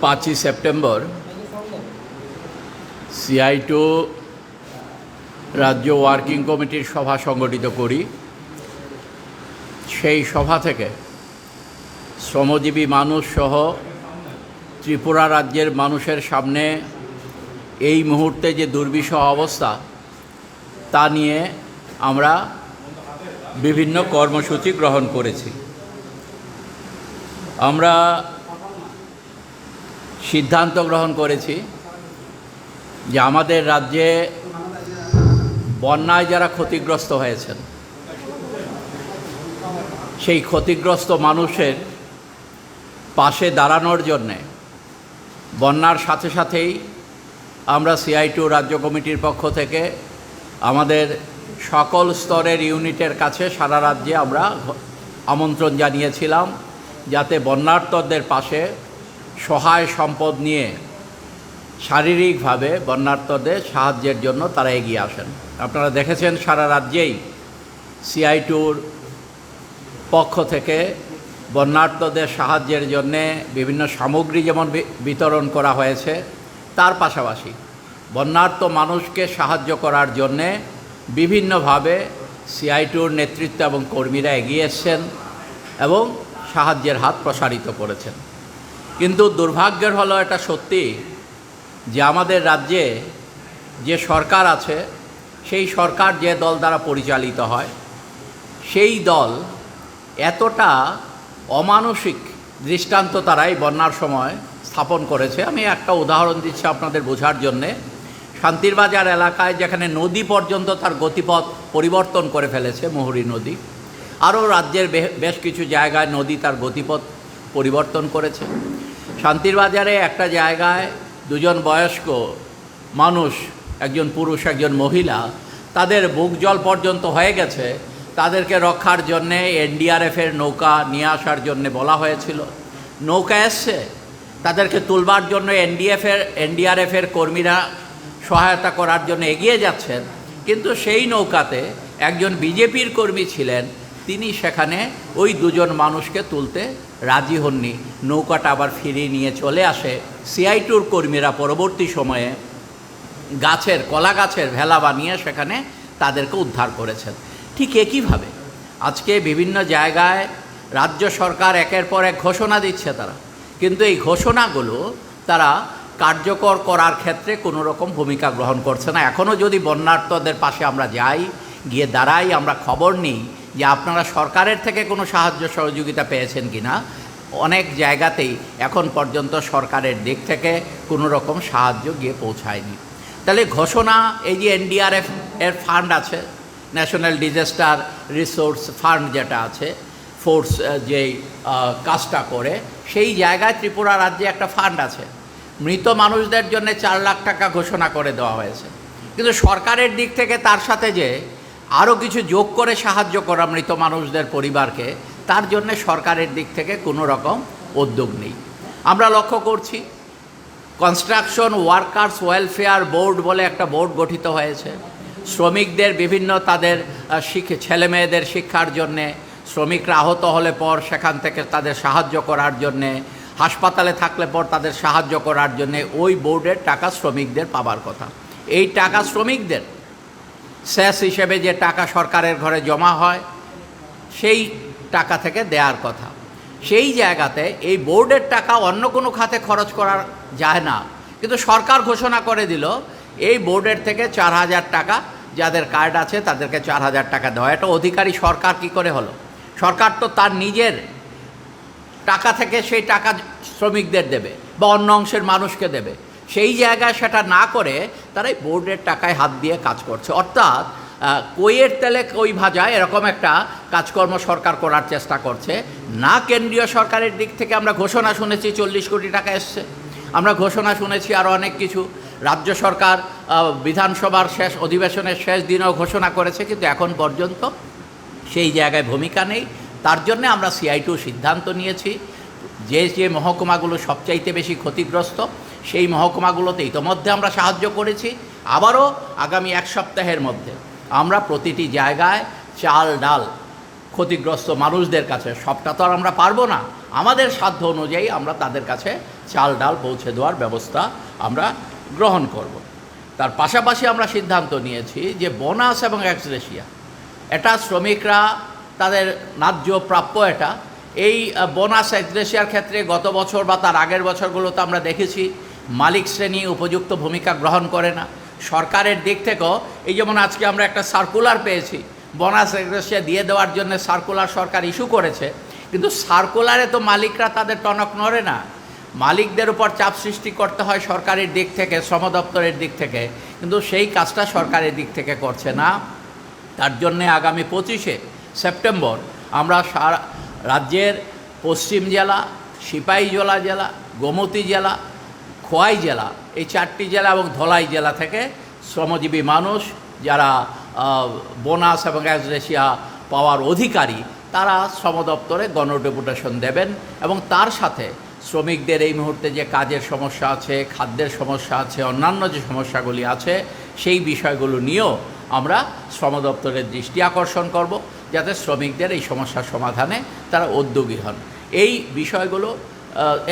পাঁচই September CITU রাজ্য working কমিটির সভা সংগঠিত করি। সেই সভা থেকে শ্রমজীবী মানুষ সহ ত্রিপুরা রাজ্যের মানুষের সামনে এই মুহূর্তে যে দুর্বিষহ অবস্থা, তা নিয়ে আমরা বিভিন্ন কর্মসূচি গ্রহণ করেছি। আমরা সিদ্ধান্ত গ্রহণ করেছি যে আমাদের রাজ্যে বন্যায় যারা ক্ষতিগ্রস্ত হয়েছেন, সেই ক্ষতিগ্রস্ত মানুষের পাশে দাঁড়ানোর জন্যে বন্যার সাথে সাথেই আমরা সিআই টু রাজ্য কমিটির পক্ষ থেকে আমাদের সকল স্তরের ইউনিটের কাছে সারা রাজ্যে আমরা আমন্ত্রণ জানিয়েছিলাম যাতে বন্যার্তদের পাশে সহায় সম্পদ নিয়ে শারীরিকভাবে বন্যার্তদের সাহায্যের জন্য তারা এগিয়ে আসেন। আপনারা দেখেছেন সারা রাজ্যেই সিআই টুর পক্ষ থেকে বন্যার্তদের সাহায্যের জন্যে বিভিন্ন সামগ্রী যেমন বিতরণ করা হয়েছে, তার পাশাপাশি বন্যার্ত মানুষকে সাহায্য করার জন্যে বিভিন্নভাবে সিআই টুর নেতৃত্ব এবং কর্মীরা এগিয়ে এসছেন এবং সাহায্যের হাত প্রসারিত করেছেন। কিন্তু দুর্ভাগ্যের হলো এটা সত্যি যে আমাদের রাজ্যে যে সরকার আছে, সেই সরকার যে দল দ্বারা পরিচালিত হয়, সেই দল এতটা অমানসিক দৃষ্টান্ত তারাই বন্যার সময় স্থাপন করেছে। আমি একটা উদাহরণ দিচ্ছি আপনাদের বোঝার জন্যে। শান্তিরবাজার এলাকায় যেখানে নদী পর্যন্ত তার গতিপথ পরিবর্তন করে ফেলেছে, মুহুরী নদী, আরও রাজ্যের বেশ কিছু জায়গায় নদী তার গতিপথ পরিবর্তন করেছে। শান্তির বাজারে একটা জায়গায় দুজন বয়স্ক মানুষ, একজন পুরুষ, একজন মহিলা, তাদের বুক জল পর্যন্ত হয়ে গেছে। তাদেরকে রক্ষার জন্যে এনডিআরএফের নৌকা নিয়ে আসার জন্যে বলা হয়েছিল। নৌকা এসছে। তাদেরকে তুলবার জন্য এনডিএফের, এনডিআরএফের কর্মীরা সহায়তা করার জন্য এগিয়ে যাচ্ছেন। কিন্তু সেই নৌকাতে একজন বিজেপির কর্মী ছিলেন। তিনি সেখানে ওই দুজন মানুষকে তুলতে রাজি হননি। নৌকাটা আবার ফিরিয়ে নিয়ে চলে আসে সিআই টুর কর্মীরা পরবর্তী সময়ে। গাছের, কলা গাছের ভেলা বানিয়ে সেখানে তাদেরকে উদ্ধার করেছেন। ঠিক একইভাবে আজকে বিভিন্ন জায়গায় রাজ্য সরকার একের পর এক ঘোষণা দিচ্ছে তারা। কিন্তু এই ঘোষণাগুলো তারা কার্যকর করার ক্ষেত্রে কোনো রকম ভূমিকা গ্রহণ করছে না। এখনও যদি বন্যার্তদের পাশে আমরা যাই, গিয়ে দাঁড়াই, আমরা খবর নিই যে আপনারা সরকারের থেকে কোনো সাহায্য সহযোগিতা পেয়েছেন কি না অনেক জায়গাতেই এখন পর্যন্ত সরকারের দিক থেকে কোনো রকম সাহায্য গিয়ে পৌঁছায়নি। তাহলে ঘোষণা, এই যে এনডিআরএফ এর ফান্ড আছে, ন্যাশনাল ডিজাস্টার রিসোর্স ফান্ড যেটা আছে, ফোর্স যেই কাজটা করে, সেই জায়গায় ত্রিপুরা রাজ্যে একটা ফান্ড আছে। মৃত মানুষদের জন্য চার লাখ টাকা ঘোষণা করে দেওয়া হয়েছে। কিন্তু সরকারের দিক থেকে তার সাথে যে আরও কিছু যোগ করে সাহায্য করা মৃত মানুষদের পরিবারকে, তার জন্য সরকারের দিক থেকে কোনো রকম উদ্যোগ নেই। আমরা লক্ষ্য করছি কনস্ট্রাকশন ওয়ার্কার্স ওয়েলফেয়ার বোর্ড বলে একটা বোর্ড গঠিত হয়েছে। শ্রমিকদের বিভিন্ন তাদের শিখ, ছেলে মেয়েদের শিক্ষার জন্যে, শ্রমিকরা আহত হলে পর সেখান থেকে তাদের সাহায্য করার জন্যে, হাসপাতালে থাকলে পর তাদের সাহায্য করার জন্যে ওই বোর্ডের টাকা শ্রমিকদের পাবার কথা। এই টাকা শ্রমিকদের শেষ হিসেবে যে টাকা সরকারের ঘরে জমা হয়, সেই টাকা থেকে দেওয়ার কথা। সেই জায়গাতে এই বোর্ডের টাকা অন্য কোনো খাতে খরচ করা যায় না। কিন্তু সরকার ঘোষণা করে দিল, এই বোর্ডের থেকে চার হাজার টাকা, যাদের কার্ড আছে তাদেরকে চার হাজার টাকা দেওয়া। এটা অধিকারী সরকার কি করে হলো? সরকার তো তার নিজের টাকা থেকে সেই টাকা শ্রমিকদের দেবে বা অন্য অংশের মানুষকে দেবে। সেই জায়গায় সেটা না করে তারাই বোর্ডের টাকায় হাত দিয়ে কাজ করছে। অর্থাৎ কইয়ের তেলে কই ভাজা এরকম একটা কাজকর্ম সরকার করার চেষ্টা করছে। না কেন্দ্রীয় সরকারের দিক থেকে আমরা ঘোষণা শুনেছি চল্লিশ কোটি টাকা এসছে। আমরা ঘোষণা শুনেছি আরও অনেক কিছু। রাজ্য সরকার বিধানসভার শেষ অধিবেশনের শেষ দিনেও ঘোষণা করেছে, কিন্তু এখন পর্যন্ত সেই জায়গায় ভূমিকা নেই। তার জন্য আমরা সিআই টু সিদ্ধান্ত নিয়েছি। যে যে মহকুমাগুলো সবচাইতে বেশি ক্ষতিগ্রস্ত সেই মহকুমাগুলোতে ইতোমধ্যে আমরা সাহায্য করেছি, আবারও আগামী এক সপ্তাহের মধ্যে। আমরা প্রতিটি জায়গায় চাল, ডাল ক্ষতিগ্রস্ত মানুষদের কাছে, সবটা তো আর আমরা পারব না। আমাদের সাধ্য অনুযায়ী আমরা তাদের কাছে চাল, ডাল পৌঁছে দেওয়ার ব্যবস্থা আমরা গ্রহণ করব। তার পাশাপাশি আমরা সিদ্ধান্ত নিয়েছি যে বোনাস এবং এক্সরেশিয়া, এটা শ্রমিকরা, তাদের ন্যায্য প্রাপ্য এটা। এই বোনাস, এক্সরেশিয়ার ক্ষেত্রে গত বছর বা তার আগের বছরগুলোতে আমরা দেখেছি মালিক শ্রেণি উপযুক্ত ভূমিকা গ্রহণ করে না। সরকারের দিক থেকেও, এই যেমন আজকে আমরা একটা সার্কুলার পেয়েছি বোনাস এক্সরেশিয়া দিয়ে দেওয়ার জন্য সার্কুলার সরকার ইস্যু করেছে, কিন্তু সার্কুলারে তো মালিকরা তাদের টনক নড়ে না। মালিকদের উপর চাপ সৃষ্টি করতে হয় সরকারের দিক থেকে, শ্রম দপ্তরের দিক থেকে, কিন্তু সেই কাজটা সরকারের দিক থেকে করছে না। তার জন্যে আগামী পঁচিশে সেপ্টেম্বর আমরা সারা রাজ্যের পশ্চিম জেলা সিপাহীজলা জেলা, গোমতী জেলা খোয়াই জেলা, এই চারটি জেলা এবং ধলাই জেলা থেকে শ্রমজীবী মানুষ যারা বোনাস এবং অ্যাজরেশিয়া পাওয়ার অধিকারী, তারা শ্রম দপ্তরে গণডেপুটেশন দেবেন এবং তার সাথে শ্রমিকদের এই মুহূর্তে যে কাজের সমস্যা আছে, খাদ্যের সমস্যা আছে, অন্যান্য যে সমস্যাগুলি আছে, সেই বিষয়গুলো নিয়েও আমরা শ্রম দপ্তরের দৃষ্টি আকর্ষণ করব, যাতে শ্রমিকদের এই সমস্যার সমাধানে তারা উদ্যোগী হন। এই বিষয়গুলো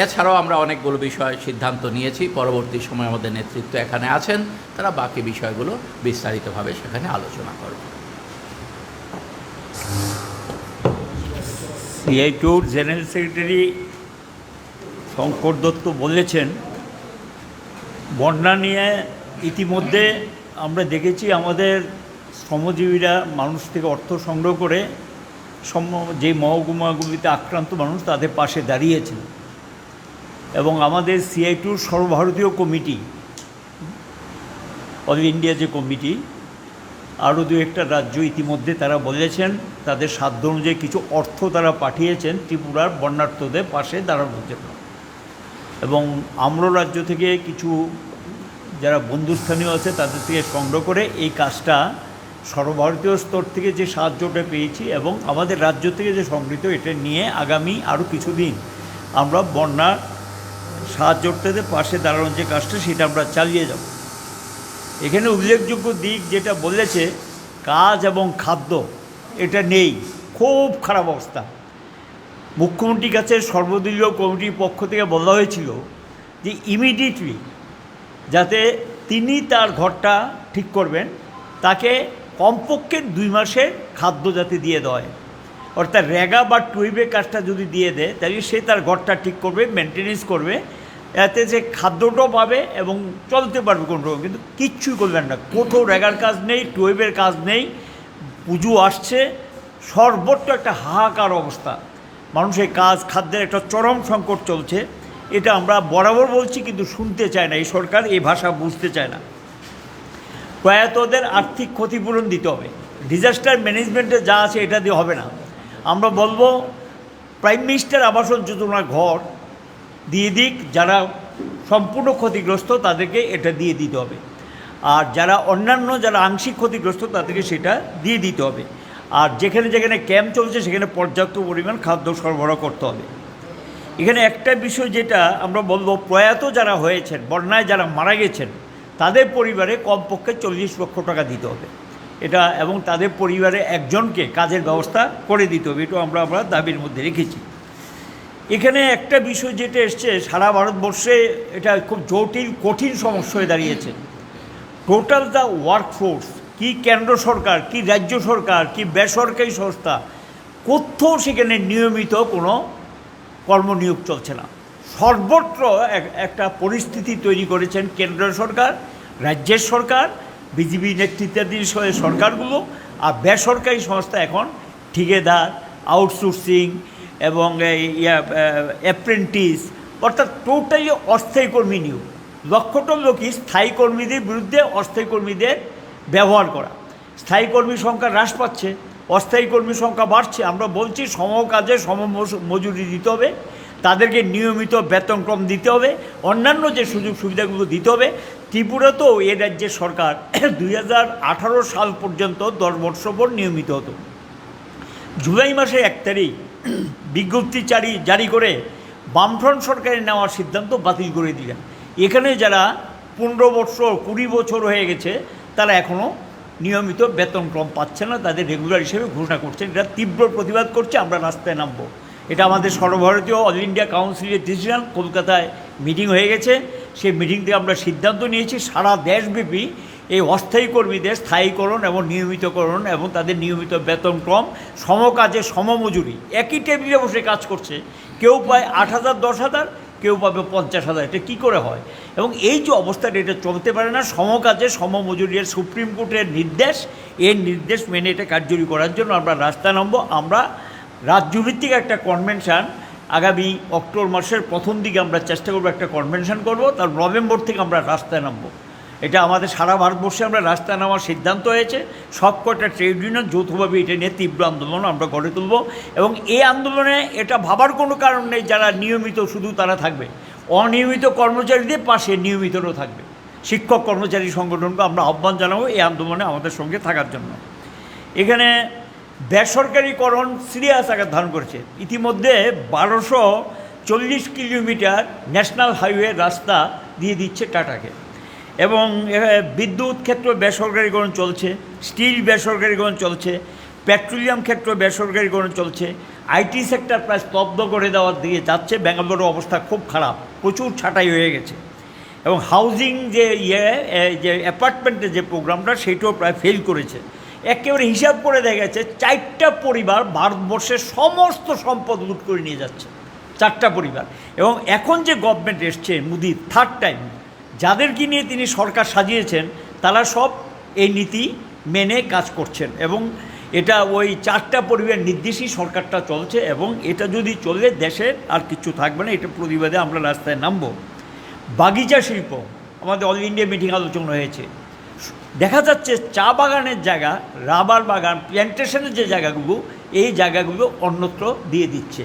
এছাড়াও আমরা অনেকগুলো বিষয় সিদ্ধান্ত নিয়েছি। পরবর্তী সময়ে আমাদের নেতৃত্ব এখানে আছেন। তারা বাকি বিষয়গুলো বিস্তারিতভাবে সেখানে আলোচনা করবে। সিআই টুর জেনারেল সেক্রেটারি শঙ্কর দত্ত বলেছেন, বন্যা নিয়ে ইতিমধ্যে আমরা দেখেছি আমাদের শ্রমজীবীরা মানুষ থেকে অর্থ সংগ্রহ করে, সম যে মহকুমাগুলিতে আক্রান্ত মানুষ তাদের পাশে দাঁড়িয়েছেন। এবং আমাদের সিআই টুর সর্বভারতীয় কমিটি অল ইন্ডিয়া যে কমিটি, আরও দু একটা রাজ্য ইতিমধ্যে তারা বলেছেন, তাদের সাধ্য অনুযায়ী কিছু অর্থ তারা পাঠিয়েছেন ত্রিপুরার বন্যার্থদের পাশে দাঁড়ানোর জন্য। এবং আম্র রাজ্য থেকে কিছু যারা বন্ধুস্থানীয় আছে তাদের থেকে সংগ্রহ করে এই কাজটা সর্বভারতীয় স্তর থেকে যে সাহায্যটা পেয়েছি এবং আমাদের রাজ্য থেকে যে সংগৃহীত এটা নিয়ে আগামী আরও কিছুদিন আমরা বন্যার সাহায্যটাতে পাশে দাঁড়ানোর যে কাজটা, সেটা আমরা চালিয়ে যাব। এখানে উল্লেখযোগ্য দিক যেটা বলেছে, কাজ এবং খাদ্য, এটা নেই। খুব খারাপ অবস্থা। মুখ্যমন্ত্রীর কাছে সর্বদলীয় কমিটির পক্ষ থেকে বলা হয়েছিল যে ইমিডিয়েটলি যাতে তিনি তার ঘরটা ঠিক করবেন, তাকে কমপক্ষে দুই মাসের খাদ্য যাতে দিয়ে দেওয়া হয়। অর্থাৎ রেগা বা টুইবে কাজটা যদি দিয়ে দেয়, তাহলে সে তার ঘরটা ঠিক করবে, মেনটেনেন্স করবে এতে যে খাদ্যটাও পাবে এবং চলতে পারবে কোনো রকম। কিন্তু কিচ্ছুই করবেন না। কোথাও রেগার কাজ নেই, টুয়েবের কাজ নেই, পুজো আসছে, সর্বত্র একটা হাহাকার অবস্থা। মানুষের কাজ, খাদ্যের একটা চরম সংকট চলছে। এটা আমরা বরাবর বলছি, কিন্তু শুনতে চায় না। এই সরকার এই ভাষা বুঝতে চায় না। প্রয়াতদের আর্থিক ক্ষতিপূরণ দিতে হবে। ডিজাস্টার ম্যানেজমেন্টে যা আছে, এটা দিয়ে হবে না। আমরা বলব, প্রাইম মিনিস্টার আবাসন যোজনা ঘর দিয়ে দিক, যারা সম্পূর্ণ ক্ষতিগ্রস্ত তাদেরকে এটা দিয়ে দিতে হবে। আর যারা অন্যান্য যারা আংশিক ক্ষতিগ্রস্ত তাদেরকে সেটা দিয়ে দিতে হবে। আর যেখানে যেখানে ক্যাম্প চলছে সেখানে পর্যাপ্ত পরিমাণ খাদ্য সরবরাহ করতে হবে। এখানে একটা বিষয় যেটা আমরা বলব, প্রয়াত যারা হয়েছেন, বন্যায় যারা মারা গেছেন, তাদের পরিবারে কমপক্ষে চল্লিশ লক্ষ টাকা দিতে হবে। এটা এবং তাদের পরিবারে একজনকে কাজের ব্যবস্থা করে দিতে হবে এটা আমরা আমরা দাবির মধ্যে রেখেছি। এখানে একটা বিষয় যেটা এসছে, সারা ভারতবর্ষে এটা খুব জটিল, কঠিন সমস্যা হয়ে দাঁড়িয়েছে। টোটাল দ্য ওয়ার্কফোর্স কি কেন্দ্র সরকার, কি রাজ্য সরকার, কি বেসরকারি সংস্থা, কোথাও সেখানে নিয়মিত কোনো কর্মনিয়োগ চলছে না। সর্বত্র এক- একটা পরিস্থিতি তৈরি করেছেন কেন্দ্র সরকার, রাজ্যের সরকার, বিজেপি নেতৃত্বাধীন সরকারগুলো, আর বেসরকারি সংস্থা এখন ঠিকাদার আউটসোর্সিং এবং অ্যাপ্রেন্টিস অর্থাৎ টোটালি অস্থায়ী কর্মী নিয়োগ। লক্ষ্যটা লোকই স্থায়ী কর্মীদের বিরুদ্ধে অস্থায়ী কর্মীদের ব্যবহার করা। স্থায়ী কর্মীর সংখ্যা হ্রাস পাচ্ছে, অস্থায়ী কর্মীর সংখ্যা বাড়ছে। আমরা বলছি সম কাজে সম মজু- মজুরি দিতে হবে, তাদেরকে নিয়মিত বেতনক্রম দিতে হবে, অন্যান্য যে সুযোগ সুবিধাগুলো দিতে হবে। ত্রিপুরাতেও এ রাজ্যের সরকার দুই হাজার আঠারো সাল পর্যন্ত দশ বর্ষ পর নিয়মিত হতো। জুলাই মাসের এক তারিখ বিজ্ঞপ্তি জারি জারি করে বামফ্রন্ট সরকারের নেওয়ার সিদ্ধান্ত বাতিল করে দিলেন। এখানে যারা পনেরো বছর, কুড়ি বছর হয়ে গেছে, তারা এখনও নিয়মিত বেতনক্রম পাচ্ছে না, তাদের রেগুলার হিসেবে ঘোষণা করছেন। এটা তীব্র প্রতিবাদ করছে, আমরা রাস্তায় নামবো। এটা আমাদের সর্বভারতীয় অল ইন্ডিয়া কাউন্সিলের ডিসিশন। কলকাতায় মিটিং হয়ে গেছে। সেই মিটিং থেকে আমরা সিদ্ধান্ত নিয়েছি, সারা দেশব্যাপী এই অস্থায়ী কর্মীদের স্থায়ীকরণ এবং নিয়মিতকরণ এবং তাদের নিয়মিত বেতনক্রম সমকাজে সমমজুরি। একই টেবিলে বসে কাজ করছে, কেউ পায় আট হাজার, দশ হাজার, কেউ পাবে পঞ্চাশ হাজার। এটা কী করে হয়? এবং এই যে অবস্থাটা, এটা চলতে পারে না। সমকাজে সমমজুরির সুপ্রিম কোর্টের নির্দেশ। এর নির্দেশ মেনে এটা কার্যকরী করার জন্য আমরা রাস্তা নামবো। আমরা রাজ্যভিত্তিক একটা কনভেনশন আগামী অক্টোবর মাসের প্রথম দিকে আমরা চেষ্টা করব একটা কনভেনশন করব। তার নভেম্বর থেকে আমরা রাস্তায় নামবো। এটা আমাদের সারা ভারতবর্ষে আমরা রাস্তায় নামার সিদ্ধান্ত হয়েছে। সব কটা ট্রেড ইউনিয়ন যৌথভাবে এটা নিয়ে তীব্র আন্দোলন আমরা গড়ে তুলব এবং এই আন্দোলনে এটা ভাবার কোনো কারণ নেই, যারা নিয়মিত শুধু তারা থাকবে। অনিয়মিত কর্মচারীদের পাশে নিয়মিতরও থাকবে। শিক্ষক কর্মচারী সংগঠনকে আমরা আহ্বান জানাব এই আন্দোলনে আমাদের সঙ্গে থাকার জন্য। এখানে বেসরকারিকরণ সিরিয়াস আকার ধারণ করেছে। ইতিমধ্যে বারোশো চল্লিশ কিলোমিটার ন্যাশনাল হাইওয়ে রাস্তা দিয়ে দিচ্ছে টাটাকে। এবং বিদ্যুৎ ক্ষেত্র বেসরকারিকরণ চলছে, স্টিল বেসরকারিকরণ চলছে, পেট্রোলিয়াম ক্ষেত্র বেসরকারিকরণ চলছে, আইটি সেক্টর প্রায় স্তব্ধ করে দেওয়ার দিকে যাচ্ছে ব্যাঙ্গালোর অবস্থা খুব খারাপ, প্রচুর ছাঁটাই হয়ে গেছে। এবং হাউজিং যে ইয়ে যে অ্যাপার্টমেন্টের যে প্রোগ্রামটা, সেইটাও প্রায় ফেল করেছে। একেবারে হিসাব করে দেখা গেছে, চারটা পরিবার ভারতবর্ষের সমস্ত সম্পদ লুট করে নিয়ে যাচ্ছে, চারটা পরিবার। এবং এখন যে গভর্নমেন্ট এসছে মোদি থার্ড টাইম যাদেরকে নিয়ে তিনি সরকার সাজিয়েছেন, তারা সব এই নীতি মেনে কাজ করছেন এবং এটা ওই চারটা পরিবার নির্দেশই সরকারটা চলছে এবং এটা যদি চলে দেশের আর কিছু থাকবে না, এটা প্রতিবাদে আমরা রাস্তায় নামবো। বাগিচা শিল্প, আমাদের অল ইন্ডিয়া মিটিং আলোচনা হয়েছে। দেখা যাচ্ছে চা বাগানের জায়গা, রাবার বাগান প্ল্যান্টেশনের যে জায়গাগুলো, এই জায়গাগুলো অন্যত্র দিয়ে দিচ্ছে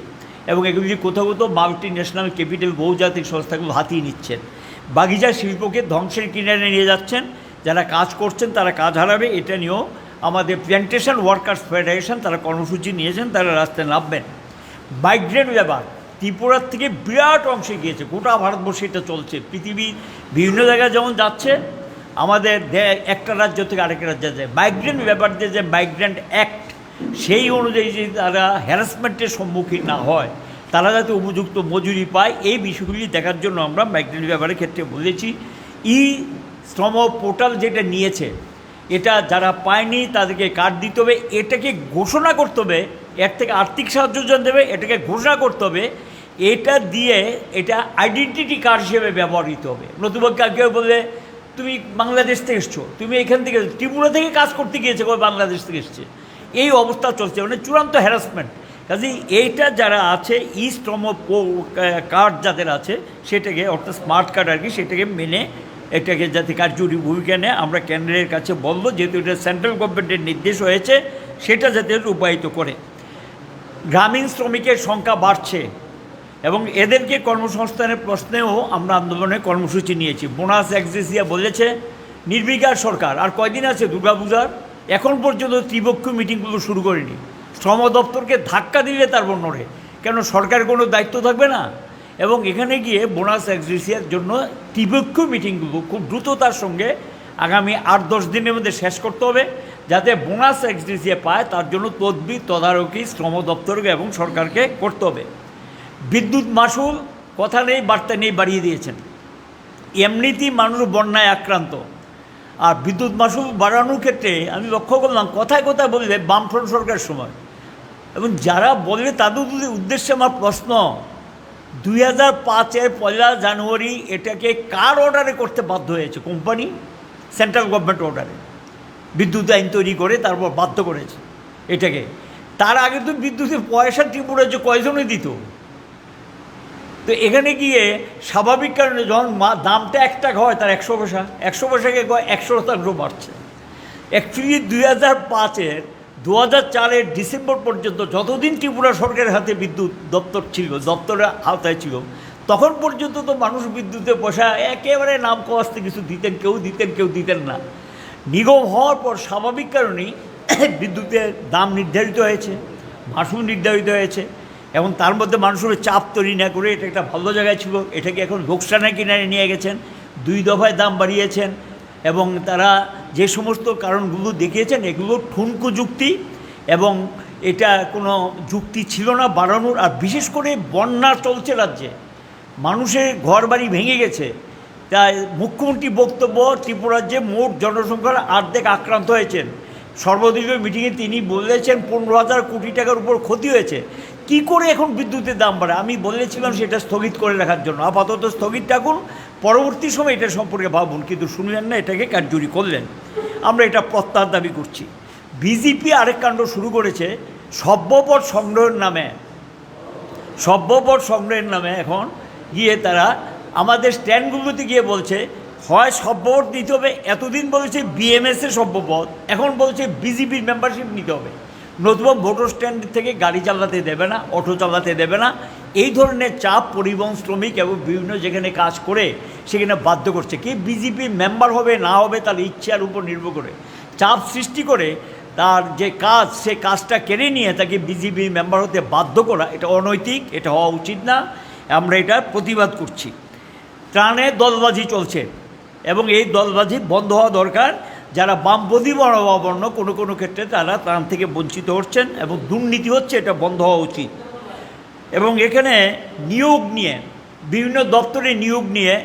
এবং এগুলি কোথাও কোথাও মাল্টি ন্যাশনাল ক্যাপিটাল বহুজাতিক সংস্থাগুলো হাতিয়ে নিচ্ছেন বাগিচা শিল্পকে ধ্বংসের কিনারে নিয়ে যাচ্ছেন। যারা কাজ করছেন, তারা কাজ হারাবে। এটা নিয়েও আমাদের প্ল্যান্টেশন ওয়ার্কার্স ফেডারেশন তারা কর্মসূচি নিয়েছেন, তারা রাস্তায় নামবেন। মাইগ্রেন্ট ব্যাপার, ত্রিপুরার থেকে বিরাট অংশে গিয়েছে। গোটা ভারতবর্ষে এটা চলছে। পৃথিবীর বিভিন্ন জায়গায় যেমন যাচ্ছে, আমাদের একটা রাজ্য থেকে আরেকটা রাজ্যে যায়। মাইগ্রেন্ট ব্যাপার যে যে মাইগ্রেন্ট অ্যাক্ট, সেই অনুযায়ী যদি তারা হ্যারাসমেন্টের সম্মুখীন না হয় তারা যাতে উপযুক্ত মজুরি পায়, এই বিষয়গুলি দেখার জন্য আমরা মাইগ্রেন্ট ব্যাপারের ক্ষেত্রে বলেছি। ই শ্রম পোর্টাল যেটা নিয়েছে, এটা যারা পায়নি তাদেরকে কার্ড দিতে হবে, এটাকে ঘোষণা করতে হবে, এর থেকে আর্থিক সাহায্য যখন দেবে, এটাকে ঘোষণা করতে হবে, এটা দিয়ে এটা আইডেন্টিটি কার্ড হিসেবে ব্যবহৃত হবে। নতুবা কেউ বললে, তুমি বাংলাদেশ থেকে এসছো, তুমি এখান থেকে ত্রিপুরা থেকে কাজ করতে গিয়েছে বাংলাদেশ থেকে এসছে? এই অবস্থা চলছে মানে চূড়ান্ত হ্যারাসমেন্ট কাজেই এইটা যারা আছে ই শ্রম কার্ড যাদের আছে, সেটাকে অর্থাৎ স্মার্ট কার্ড আর কি, সেটাকে মেনে এটাকে যাতে কার্যকরী ভূমিকা নেয়। আমরা কেন্দ্রের কাছে বলব, যেহেতু এটা সেন্ট্রাল গভর্নমেন্টের নির্দেশ হয়েছে, সেটা যাতে রূপায়িত করে। গ্রামীণ শ্রমিকের সংখ্যা বাড়ছে এবং এদেরকে কর্মসংস্থানের প্রশ্নেও আমরা আন্দোলনে কর্মসূচি নিয়েছি। বোনাস এক্সিসিয়া বলেছে, নির্বিকার সরকার। আর কয়দিন আছে দুর্গাপূজার? এখন পর্যন্ত ত্রিপক্ষ মিটিংগুলো শুরু করেনি। শ্রম দপ্তরকে ধাক্কা দিলে তার বন্যরে কেন সরকারের কোনো দায়িত্ব থাকবে না? এবং এখানে গিয়ে বোনাস এক্সিসিয়ার জন্য ত্রিপক্ষ মিটিংগুলো খুব দ্রুততার সঙ্গে আগামী আট দশ দিনের মধ্যে শেষ করতে হবে, যাতে বোনাস এক্সডিসিএ পায়, তার জন্য তদবির, তদারকি, শ্রম দপ্তরকে এবং সরকারকে করতে হবে। বিদ্যুৎ মাসুল কথা নেই, বার্তা নেই, বাড়িয়ে দিয়েছেন। এমনিতেই মানুষ বন্যায় আক্রান্ত। আর বিদ্যুৎ মাসুল বাড়ানোর ক্ষেত্রে আমি লক্ষ্য করলাম, কথায় কথায় বললে বামফ্রন্ট সরকারের সময়। এবং যারা বলবে তাদের উদ্দেশ্যে আমার প্রশ্ন, দুই হাজার পাঁচের পয়লা জানুয়ারি এটাকে কার অর্ডারে করতে বাধ্য হয়েছে? কোম্পানি? সেন্ট্রাল গভর্নমেন্ট অর্ডারে বিদ্যুৎ আইন তৈরি করে তারপর বাধ্য করেছে এটাকে। তার আগে তো বিদ্যুতের পয়সা ত্রিপুরা যে কয়জনই দিত? তো এখানে গিয়ে স্বাভাবিক কারণে যখন দামটা এক টাকা হয় তার একশো পয়সা, একশো পয়সাকে একশো শতাংশ বাড়ছে। অ্যাকচুয়ালি দুই হাজার পাঁচের দু হাজার চারের ডিসেম্বর পর্যন্ত যতদিন ত্রিপুরা সরকারের হাতে বিদ্যুৎ দপ্তর ছিল, দপ্তরের আওতায় ছিল, তখন পর্যন্ত তো মানুষ বিদ্যুতের পয়সা একেবারে নাম কস্তে কিছু দিতেন, কেউ দিতেন কেউ দিতেন না। নিগম হওয়ার পর স্বাভাবিক কারণেই বিদ্যুতের দাম নির্ধারিত হয়েছে মাসুল নির্ধারিত হয়েছে, এবং তার মধ্যে মানুষের চাপ তৈরি না করে এটা একটা ভালো জায়গায় ছিল, এটাকে এখন লোকসানের কিনারে নিয়ে গেছেন, দুই দফায় দাম বাড়িয়েছেন, এবং তারা যে সমস্ত কারণগুলো দেখিয়েছেন, এগুলো ঠুনকো যুক্তি এবং এটা কোনো যুক্তি ছিল না বাড়ানোর, আর বিশেষ করে বন্যা চলছে রাজ্যে। মানুষের ঘর বাড়ি ভেঙে গেছে। তাই মুখ্যমন্ত্রী বক্তব্য, ত্রিপুরাজ্যে মোট জনসংখ্যার অর্ধেক আক্রান্ত হয়েছেন। সর্বদলীয় মিটিংয়ে তিনি বলেছেন পনেরো হাজার কোটি টাকার উপর ক্ষতি হয়েছে। কি করে এখন বিদ্যুতের দাম বাড়ে? আমি বলেছিলাম সেটা স্থগিত করে রাখার জন্য। আপাতত স্থগিত রাখুন। পরবর্তী সময় এটা সম্পর্কে ভাবুন, কিন্তু শুনলেন না, এটাকে কার্যকরী করলেন? আমরা এটা প্রত্যাহার দাবি করছি। বিজেপি আরেক কাণ্ড শুরু করেছে সভ্যপদ সংগ্রহের নামে। সভ্যপদ সংগ্রহের নামে এখন গিয়ে তারা আমাদের স্ট্যান্ডগুলোতে গিয়ে বলছে, হয় সভ্যপদ নিতে হবে, এতদিন বলেছে বিএমএসের সভ্যপদ, এখন বলছে বিজেপির মেম্বারশিপ নিতে হবে। নতুবা ভোটার স্ট্যান্ড থেকে গাড়ি চালাতে দেবে না, অটো চালাতে দেবে না এই ধরনের চাপ পরিবহন শ্রমিক এবং বিভিন্ন যেখানে কাজ করে, সেখানে বাধ্য করছে। কে বিজেপি মেম্বার হবে, না হবে, তার ইচ্ছার উপর নির্ভর করে। চাপ সৃষ্টি করে তার যে কাজ, সে কাজটা কেড়ে নিয়ে তাকে বিজেপি মেম্বার হতে বাধ্য করা, এটা অনৈতিক, এটা হওয়া উচিত না। আমরা এটা প্রতিবাদ করছি। ত্রাণে দলবাজি চলছে এবং এই দলবাজি বন্ধ হওয়া দরকার। যারা বামপন্থী বর্ণ কোনো কোনো ক্ষেত্রে তারা ত্রাণ থেকে বঞ্চিত হচ্ছেন এবং দুর্নীতি হচ্ছে, এটা বন্ধ হওয়া উচিত। এবং এখানে নিয়োগ নিয়ে, বিভিন্ন দপ্তরে নিয়োগ নিয়ে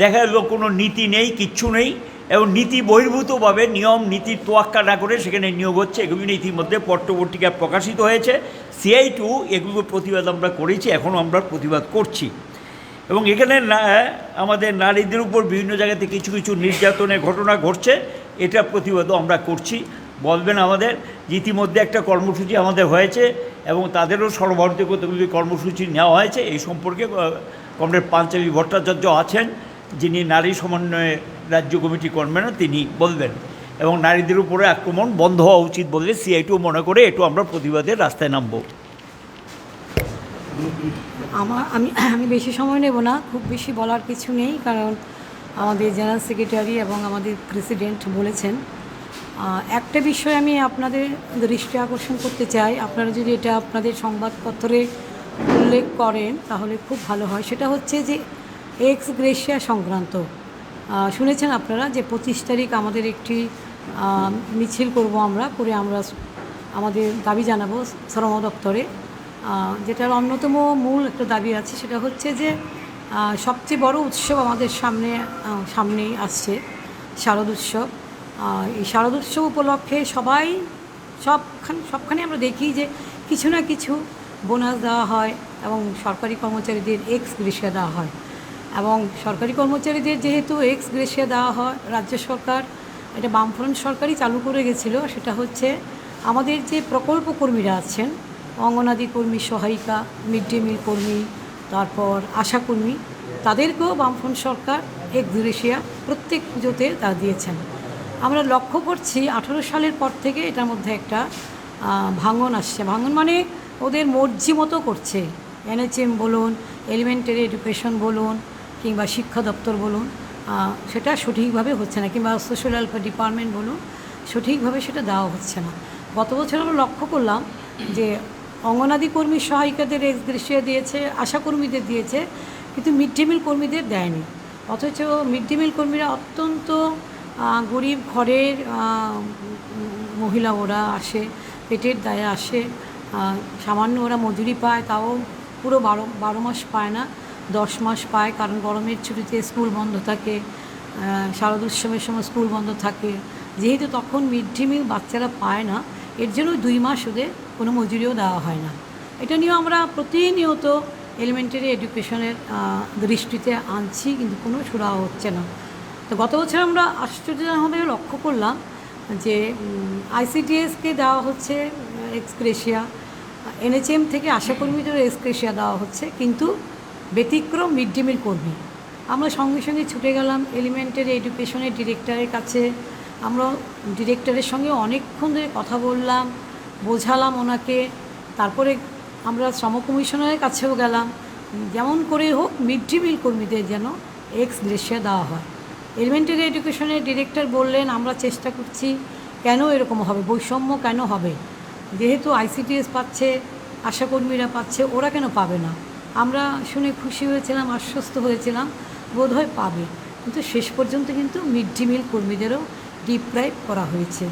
দেখা গেলো কোনো নীতি নেই, কিচ্ছু নেই, এবং নীতি বহির্ভূতভাবে নিয়ম নীতির তোয়াক্কা না করে সেখানে নিয়োগ হচ্ছে। এগুলো ইতিমধ্যে পট্টপত্রিকায় প্রকাশিত হয়েছে। সিআই টু এগুলোর প্রতিবাদ আমরা করেছি, এখনও আমরা প্রতিবাদ করছি। এবং এখানে না, আমাদের নারীদের উপর বিভিন্ন জায়গাতে কিছু কিছু নির্যাতনের ঘটনা ঘটছে, এটা প্রতিবাদও আমরা করছি। বলবেন আমাদের যে ইতিমধ্যে একটা কর্মসূচি আমাদের হয়েছে এবং তাদেরও সর্বভারতীয় কতগুলি কর্মসূচি নেওয়া হয়েছে, এই সম্পর্কে কমরেড পাঞ্চালী ভট্টাচার্য আছেন, যিনি নারী সমন্বয়ে রাজ্য কমিটি করবেন তিনি বলবেন। এবং নারীদের উপরে আক্রমণ বন্ধ হওয়া উচিত বললে সিআইটিও মনে করে একটু আমরা প্রতিবাদের রাস্তায় নামবো। আমার, আমি আমি বেশি সময় নেব না, খুব বেশি বলার কিছু নেই, কারণ আমাদের জেনারেল সেক্রেটারি এবং আমাদের প্রেসিডেন্ট বলেছেন। একটা বিষয় আমি আপনাদের দৃষ্টি আকর্ষণ করতে চাই। আপনারা যদি এটা আপনাদের সংবাদপত্রে উল্লেখ করেন, তাহলে খুব ভালো হয়। সেটা হচ্ছে যে এক্স গ্রেশিয়া সংক্রান্ত। শুনেছেন আপনারা যে পঁচিশ তারিখ আমাদের একটি মিছিল করব আমরা, করে আমরা আমাদের দাবি জানাব শ্রম দপ্তরে। যেটার অন্যতম মূল একটা দাবি আছে, সেটা হচ্ছে যে সবচেয়ে বড় উৎসব আমাদের সামনে সামনেই আসছে, শারদ উৎসব। এই শারদ উৎসব উপলক্ষে সবাই, সবখান, সবখানে আমরা দেখি যে কিছু না কিছু বোনাস দেওয়া হয় এবং সরকারি কর্মচারীদের এক্স গ্রেশিয়া দেওয়া হয়। এবং সরকারি কর্মচারীদের যেহেতু এক্স গ্রেশিয়া দেওয়া হয়, রাজ্য সরকার, এটা বামফ্রন্ট সরকারই চালু করে গেছিল, সেটা হচ্ছে আমাদের যে প্রকল্প কর্মীরা আছেন, অঙ্গনাদি কর্মী, সহায়িকা মিড ডে মিল কর্মী, তারপর আশাকর্মী তাদেরকেও বামফ্রন্ট সরকার এক্স গ্রেশিয়া প্রত্যেক পুজোতে তা দিয়েছেন। আমরা লক্ষ্য করছি আঠারো সালের পর থেকে এটার মধ্যে একটা ভাঙন আসছে। ভাঙন মানে ওদের মর্জি মতো করছে। এনএচএম বলুন এলিমেন্টারি এডুকেশন বলুন, কিংবা শিক্ষা দপ্তর বলুন সেটা সঠিকভাবে হচ্ছে না, কিংবা সোশ্যাল ওয়েলফেয়ার ডিপার্টমেন্ট বলুন, সঠিকভাবে সেটা দেওয়া হচ্ছে না। গত বছর আমরা লক্ষ্য করলাম যে অঙ্গনাদি কর্মী সহায়িকাদের এক্স দৃশ্যে দিয়েছে আশাকর্মীদের দিয়েছে, কিন্তু মিড ডে মিল কর্মীদের দেয়নি। অথচ মিড ডে মিল কর্মীরা অত্যন্ত গরিব ঘরের মহিলা ওরা আসে পেটের দায়ে আসে সামান্য ওরা মজুরি পায় তাও পুরো বারো বারো মাস পায় না দশ মাস পায় কারণ গরমের ছুটিতে স্কুল বন্ধ থাকে আহ, শারদ উৎসবের সময় স্কুল বন্ধ থাকে যেহেতু তখন মিড ডে মিল বাচ্চারা পায় না এর জন্য দুই মাস ওদের কোনো মজুরিও দেওয়া হয় না। এটা নিয়েও আমরা প্রতিনিয়ত এলিমেন্টারি এডুকেশনের দৃষ্টিতে আনছি কিন্তু কোনো সুরাহ হচ্ছে না। তো গত বছর আমরা আশ্চর্যজনকভাবে লক্ষ্য করলাম যে আইসিডিএসকে দেওয়া হচ্ছে এক্সক্রেশিয়া এনএচএম থেকে আশাকর্মীদের এক্সক্রেশিয়া দেওয়া হচ্ছে, কিন্তু ব্যতিক্রম মিড ডে মিল কর্মী। আমরা সঙ্গে সঙ্গে ছুটে গেলাম এলিমেন্টারি এডুকেশনের ডিরেক্টরের কাছে। আমরা ডিরেক্টরের সঙ্গে অনেকক্ষণ ধরে কথা বললাম, বোঝালাম ওনাকে। তারপরে আমরা শ্রম কমিশনারের কাছেও গেলাম। যেমন করে হোক মিড ডে মিল কর্মীদের যেন এক্স গ্রেশিয়া দেওয়া হয়। এলিমেন্টারি এডুকেশনের ডিরেক্টর বললেন, আমরা চেষ্টা করছি কেন এরকম হবে? বৈষম্য কেন হবে? যেহেতু আইসিটিএস পাচ্ছে, আশাকর্মীরা পাচ্ছে, ওরা কেন পাবে না? আমরা শুনে খুশি হয়েছিলাম, আশ্বস্ত হয়েছিলাম, বোধহয় পাবে। কিন্তু শেষ পর্যন্ত কিন্তু মিড ডে মিল কর্মীদেরও ডিপ্রাইভ করা হয়েছে।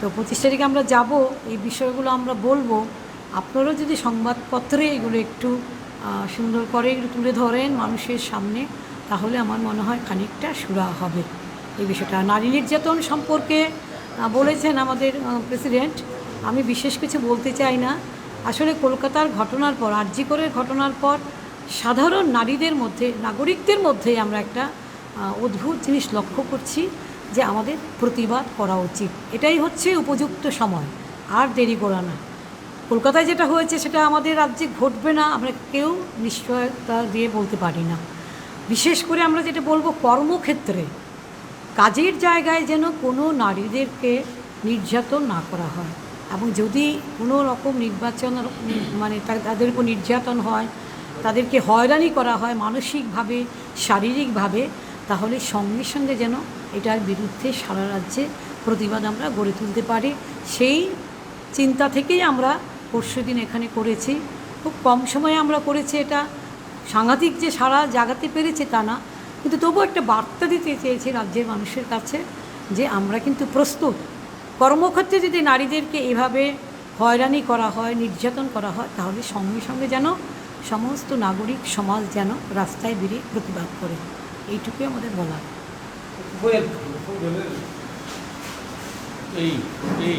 তো পঁচিশ তারিখে আমরা যাব, এই বিষয়গুলো আমরা বলব। আপনারাও যদি সংবাদপত্রে এগুলো একটু সুন্দর করে একটু তুলে ধরেন মানুষের সামনে তাহলে আমার মনে হয় খানিকটা সুরা হবে। এই বিষয়টা। নারী নির্যাতন সম্পর্কে বলেছেন আমাদের প্রেসিডেন্ট। আমি বিশেষ কিছু বলতে চাই না। আসলে কলকাতার ঘটনার পর আর আরজিকরের ঘটনার পর, সাধারণ নারীদের মধ্যে, নাগরিকদের মধ্যে আমরা একটা অদ্ভুত জিনিস লক্ষ্য করছি যে আমাদের প্রতিবাদ করা উচিত। এটাই হচ্ছে উপযুক্ত সময়। আর দেরি করা না। কলকাতায় যেটা হয়েছে, সেটা আমাদের রাজ্যে ঘটবে না। আমরা কেউ নিশ্চয়তা দিয়ে বলতে পারি না। বিশেষ করে আমরা যেটা বলব কর্মক্ষেত্রে, কাজের জায়গায় যেন কোনো নারীদেরকে নির্যাতন না করা হয় এবং যদি কোনো রকম নির্বাচন মানে তাদের উপর নির্যাতন হয়, তাদেরকে হয়রানি করা হয় মানসিকভাবে, শারীরিকভাবে, তাহলে সঙ্গে সঙ্গে যেন এটার বিরুদ্ধে সারা রাজ্যে প্রতিবাদ আমরা গড়ে তুলতে পারি। সেই চিন্তা থেকেই আমরা পরশুদিন এখানে করেছি। খুব কম সময়ে আমরা করেছি এটা। সাংঘাতিক যে সারা জাগাতে পেরেছে তা না, কিন্তু তবুও একটা বার্তা দিতে চেয়েছি রাজ্যের মানুষের কাছে যে আমরা কিন্তু প্রস্তুত। কর্মক্ষেত্রে যদি নারীদেরকে এভাবে হয়রানি করা হয়, নির্যাতন করা হয়, তাহলে সঙ্গে সঙ্গে যেন সমস্ত নাগরিক সমাজ যেন রাস্তায় বেরিয়ে প্রতিবাদ করে। এইটুকুই আমাদের বলা এই এই